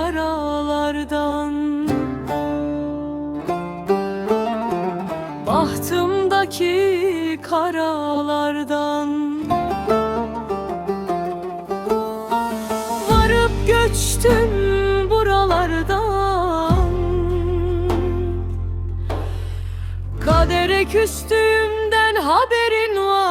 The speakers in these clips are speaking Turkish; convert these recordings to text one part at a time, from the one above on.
Yaralardan. Bahtımdaki karalardan. Varıp göçtün buralardan. Kadere küstüğümden haberin var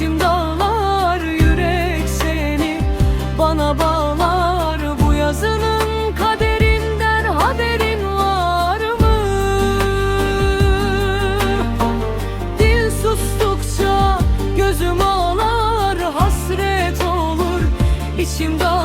içim dağlar Yürek seni bana bağlar Bu yazının kaderinden haberin var mı? Dil sustukça gözüm ağlar Hasret olur içim dağlar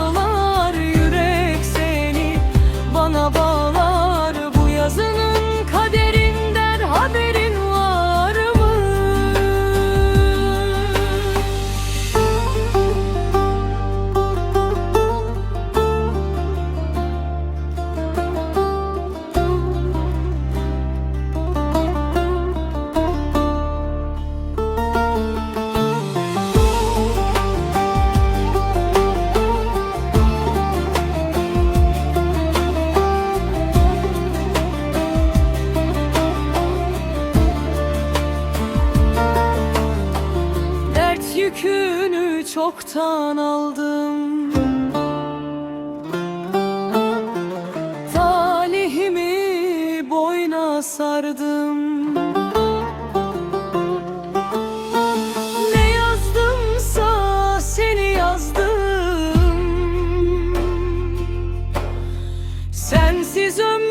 yükünü çoktan aldım. Talihimi boyna sardım. Ne yazdımsa seni yazdım. Sensiz ömrüm